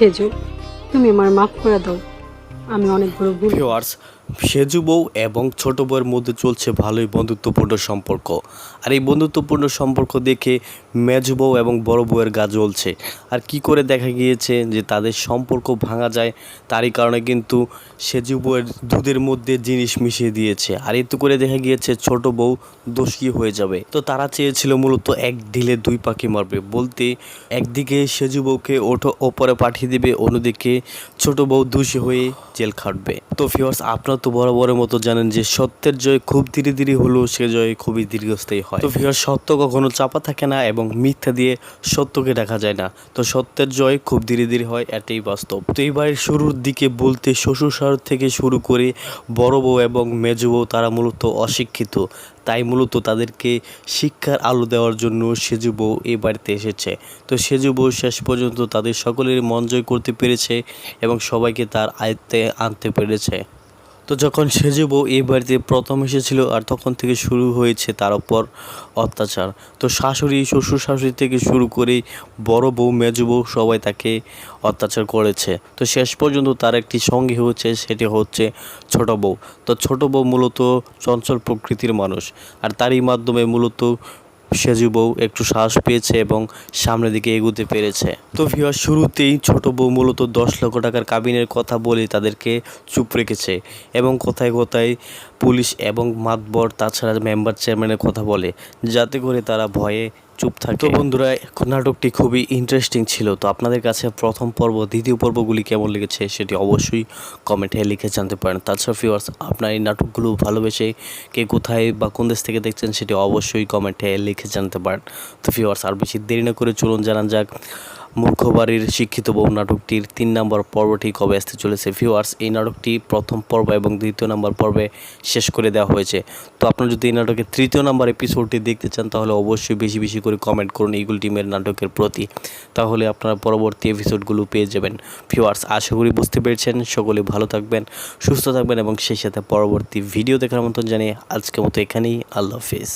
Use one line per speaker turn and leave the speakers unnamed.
সেজু। তুমি আমার মাফ করে দাও। আমি অনেক বড় ভুল
ভিওয়ার্স সেজু বউ এবং ছোট বউয়ের মধ্যে চলছে ভালোই বন্ধুত্বপূর্ণ সম্পর্ক। আর এই বন্ধুত্বপূর্ণ সম্পর্ক দেখে মেজু বউ এবং বড় বউয়ের গা জ্বলছে। আর কি করে দেখা গিয়েছে যে তাদের সম্পর্ক ভাঙা যায়, তারই কারণে কিন্তু সেজু বউয়ের দুধের মধ্যে জিনিস মিশিয়ে দিয়েছে। আর এতে করে দেখা গিয়েছে ছোট বউ দোষী হয়ে যাবে। তো তারা চেয়েছিল মূলত এক ঢিলে দুই পাখি মারবে। বলতে একদিকে সেজু বউকে ওঠো, ওপরে পাঠিয়ে দেবে, অন্যদিকে ছোট বউ দোষী হয়ে জেল খাটবে। তো ফিওর্স আপনারা তো বড় মতো জানেন যে সত্যের জয় খুব ধীরে ধীরে হলেও সে জয় খুবই দীর্ঘস্থায়ী হয়। তো ফিওর্স সত্য কখনো চাপা থাকে না এবং মিথ্যা দিয়ে সত্যকে দেখা যায় না। তো সত্যের জয় খুব ধীরে ধীরে হয়, এটাই বাস্তব। তো এই বাড়ির শুরুর দিকে বলতে শ্বশুর শাশুড় থেকে শুরু করে বড় বউ এবং মেজ বউ তারা মূলত অশিক্ষিত। তাই মূলত তাদেরকে শিক্ষার আলো দেওয়ার জন্য সেজু বউ এই বাড়িতে এসেছে। তো সেজু বউ শেষ পর্যন্ত তাদের সকলের মন জয় করতে পেরেছে এবং সবাইকে তার আয়ত্তে আনতে পেরেছে। তো যখন সেজু বউ এই বাড়িতে প্রথম এসেছিল আর তখন থেকে শুরু হয়েছে তার উপর অত্যাচার। তো শাশুড়ি শ্বশুর শাশুড়ি থেকে শুরু করে বড় বউ, মেজু বউ সবাই তাকে অত্যাচার করেছে। তো শেষ পর্যন্ত তার একটি সঙ্গী হচ্ছে, সেটি হচ্ছে ছোট বউ। তো ছোট বউ মূলত চঞ্চল প্রকৃতির মানুষ। আর তারই মাধ্যমে মূলত সেজু বউ একটু সাহস পেয়েছে এবং সামনের দিকে এগুতে পেরেছে। তো ভিওয়ার শুরুতেই ছোট বউ মূলত দশ লক্ষ টাকার কাবিনের কথা বলে তাদেরকে চুপ রেখেছে এবং কোথায় কোথায় পুলিশ এবং মাতবর, তাছাড়া মেম্বার চেয়ারম্যানের কথা বলে, যাতে করে তারা ভয়ে চুপ থাকে। তো বন্ধুরা, নাটকটি খুবই ইন্টারেস্টিং ছিল। তো আপনাদের কাছে প্রথম পর্ব, দ্বিতীয় পর্বগুলি কেমন লেগেছে সেটি অবশ্যই কমেন্টে লিখে জানতে পারেন। তাছাড়া ফিওয়ার্স আপনার এই নাটকগুলো ভালোবেসে কে কোথায় বা কোন দেশ থেকে দেখছেন সেটি অবশ্যই কমেন্টে লিখে জানতে পারেন। তো ফিওয়ার্স আর বেশি দেরি না করে চলুন, জানান যাক। মূর্খ বাড়ির শিক্ষিত বউ নাটকটির তিন নম্বর পর্বটি কবে আসতে চলেছে। ভিউয়ার্স এই নাটকটি প্রথম পর্ব এবং দ্বিতীয় নম্বর পর্বে শেষ করে দেওয়া হয়েছে। তো আপনারা যদি এই নাটকের তৃতীয় নম্বর এপিসোডটি দেখতে চান, তাহলে অবশ্যই বেশি বেশি করে কমেন্ট করুন ইগুল টিমের নাটকের প্রতি। তাহলে আপনারা পরবর্তী এপিসোডগুলো পেয়ে যাবেন। ভিউয়ার্স আশা করি বুঝতে পেরেছেন। সকলে ভালো থাকবেন, সুস্থ থাকবেন এবং সেই সাথে পরবর্তী ভিডিও দেখার মতন জানিয়ে আজকের মতো এখানেই। আল্লাহ হাফিজ।